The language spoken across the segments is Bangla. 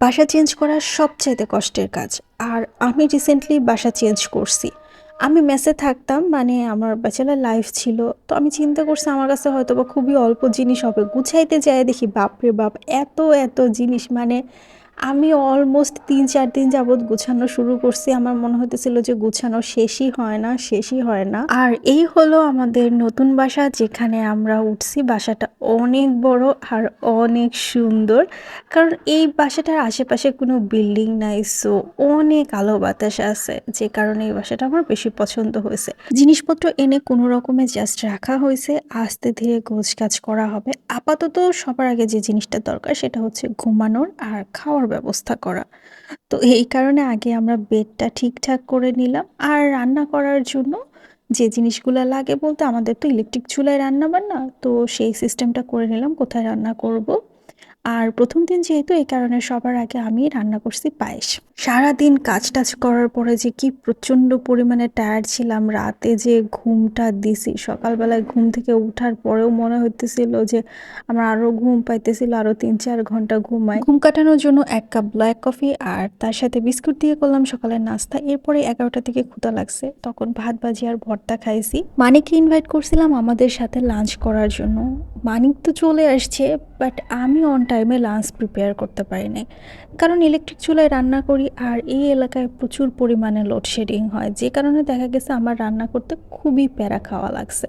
বাসা চেঞ্জ করা সবচাইতে কষ্টের কাজ। আর আমি রিসেন্টলি বাসা চেঞ্জ করছি। আমি মেসে থাকতাম মানে আমার ব্যাচেলার লাইফ ছিল, তো আমি চিন্তা করছি আমার কাছে হয়তো বা খুবই অল্প জিনিস হবে। গুছাইতে যাই দেখি, বাপরে বাপ, এত এত জিনিস মানে আমি অলমোস্ট তিন, চার দিন যাবৎ গুছানো শুরু করছি। আমার মনে হতেছিল যে গুছানো শেষই হয় না, শেষই হয় না। আর এই হলো আমাদের নতুন বাসা, যেখানে আমরা উঠছি। বাসাটা অনেক বড় আর অনেক সুন্দর। কারণ এই বাসাটার আশেপাশে কোনো বিল্ডিং নাই সো অনেক আলো বাতাস আছে, যে কারণে এই বাসাটা আমার বেশি পছন্দ হয়েছে। জিনিসপত্র এনে কোনো রকমে জাস্ট রাখা হয়েছে। আস্তে ধীরে গোছ কাজ করা হবে। আপাতত সবার আগে যে জিনিসটা দরকার, সেটা হচ্ছে ঘুমানোর আর খাওয়ার ব্যবস্থা করা। তো এই কারণে আগে আমরা বেডটা ঠিকঠাক করে নিলাম। আর রান্না করার জন্য যে জিনিসগুলো লাগে বলতে আমাদের তো ইলেকট্রিক চুলায় রান্না বান্না, তো সেই সিস্টেমটা করে নিলাম, কোথায় রান্না করব। আর প্রথম দিন যেহেতু এই কারণে সবার আগে আমি রান্না করছি পায়েস। সারাদিন কাজ টাজ করার পরে যে কি প্রচণ্ড পরিমাণে টায়ার্ড ছিলাম, রাতে যে ঘুমটা দিছি, সকালবেলায় ঘুম থেকে উঠার পরেও মনে হইতেছিল যে আমার আরও ঘুম পাইতেছিল, আরও তিন চার ঘণ্টা ঘুমাই ঘুম কাটানোর জন্য এক কাপ ব্ল্যাক কফি আর তার সাথে বিস্কুট দিয়ে করলাম সকালের নাস্তা। এরপরে এগারোটা থেকে ক্ষুদা লাগছে। তখন ভাত ভাজি আর ভর্তা খাইছি। মানিককে ইনভাইট করছিলাম আমাদের সাথে লাঞ্চ করার জন্য। মানিক তো চলে আসছে বাট আমি অন টাইমে লাঞ্চ প্রিপেয়ার করতে পারি নাই কারণ ইলেকট্রিক চুলায় রান্না করি আর এই এলাকায় প্রচুর পরিমাণে লোডশেডিং হয়। যে কারণে দেখা গেছে আমার রান্না করতে খুবই প্যারা খাওয়া লাগছে।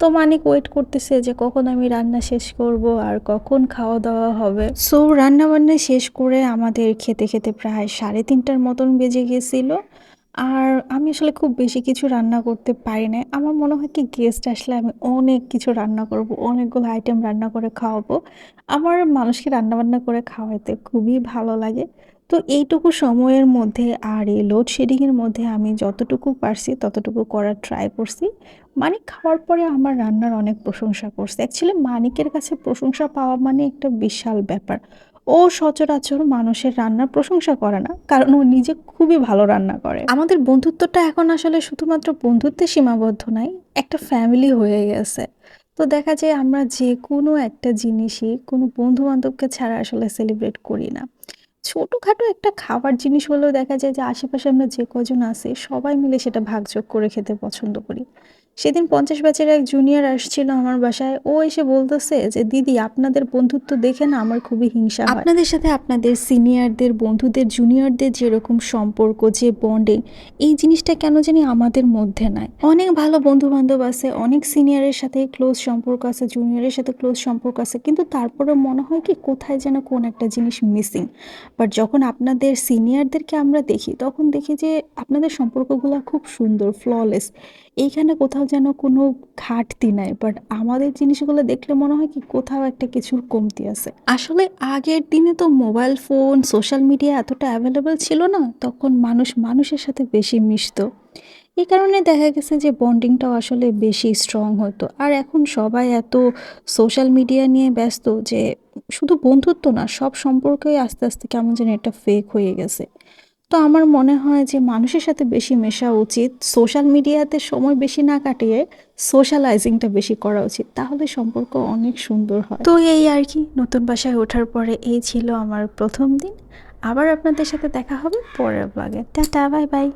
তো মানিক ওয়েট করতেছে যে কখন আমি রান্না শেষ করব আর কখন খাওয়া দাওয়া হবে। সো রান্না বান্না শেষ করে আমাদের খেতে খেতে প্রায় সাড়ে তিনটার মতন বেজে গেছিল। আর আমি আসলে খুব বেশি কিছু রান্না করতে পারি না আমার মনে হয় কি গেস্ট আসলে আমি অনেক কিছু রান্না করব, অনেকগুলো আইটেম রান্না করে খাওয়াবো। আমার মানুষকে রান্না বান্না করে খাওয়াইতে খুবই ভালো লাগে। তো এইটুকু সময়ের মধ্যে আর এই লোডশেডিংয়ের মধ্যে আমি যতটুকু পারছি, ততটুকু করার ট্রাই করছি। মানিক খাওয়ার পরে আমার রান্নার অনেক প্রশংসা করছে। অ্যাকচুয়ালি মানিকের কাছে প্রশংসা পাওয়া মানে একটা বিশাল ব্যাপার। ও সচরাচর মানুষের রান্নার প্রশংসা করে না, কারণ ও নিজে খুবই ভালো রান্না করে। আমাদের বন্ধুত্বটা এখন আসলে শুধুমাত্র বন্ধুত্বে সীমাবদ্ধ নাই, একটা ফ্যামিলি হয়ে গেছে। তো দেখা যায় আমরা যে কোনো একটা জিনিসই কোনো বন্ধু বান্ধবকে ছাড়া আসলে সেলিব্রেট করি না। ছোটোখাটো একটা খাবার জিনিস হলেও দেখা যায় যে আশেপাশে আমরা যে কজন আছি, সবাই মিলে সেটা ভাগযোগ করে খেতে পছন্দ করি। সেদিন পঞ্চাশ ব্যাচের এক জুনিয়র আসছিল আমার বাসায়। ও এসে বলতেছে যে, দিদি, আপনাদের বন্ধুত্ব দেখে না আমার খুবই হিংসা আপনাদের সাথে আপনাদের সিনিয়রদের বন্ধুদের জুনিয়রদের যেরকম সম্পর্ক, যে বন্ডিং এই জিনিসটা কেন জানি আমাদের মধ্যে নাই। অনেক ভালো বন্ধু বান্ধব আছে, অনেক সিনিয়রের সাথে ক্লোজ সম্পর্ক আছে জুনিয়রের সাথে ক্লোজ সম্পর্ক আছে, কিন্তু তারপরে মনে হয় কি, কোথায় যেন কোন একটা জিনিস মিসিং বাট যখন আপনাদের সিনিয়রদেরকে আমরা দেখি, তখন দেখি যে, আপনাদের সম্পর্কগুলো খুব সুন্দর ফ্ললেস এইখানে কোথাও যেন কোনো ঘাটতি নাই বাট আমাদের জিনিসগুলো দেখলে মনে হয় কি কোথাও একটা কিছুর কমতি আছে। আসলে আগের দিনে তো মোবাইল ফোন সোশ্যাল মিডিয়া এতটা অ্যাভেলেবেল ছিল না, তখন মানুষ মানুষের সাথে বেশি মিশতো। এই কারণে দেখা গেছে যে বন্ডিংটাও আসলে বেশি স্ট্রং হতো। আর এখন সবাই এত সোশ্যাল মিডিয়া নিয়ে ব্যস্ত যে শুধু বন্ধুত্ব না, সব সম্পর্কেই আস্তে আস্তে কেমন যেন একটা ফেক হয়ে গেছে। তো আমার মনে হয় যে মানুষের সাথে বেশি মেশা উচিত সোশ্যাল মিডিয়াতে সময় বেশি না কাটিয়ে সোশ্যালাইজিংটা বেশি করা উচিত, তাহলে সম্পর্ক অনেক সুন্দর হয়। তো এই আর কি, নতুন বাসায় ওঠার পরে এই ছিল আমার প্রথম দিন। আবার আপনাদের সাথে দেখা হবে পরের ব্লগে টাটা বাই বাই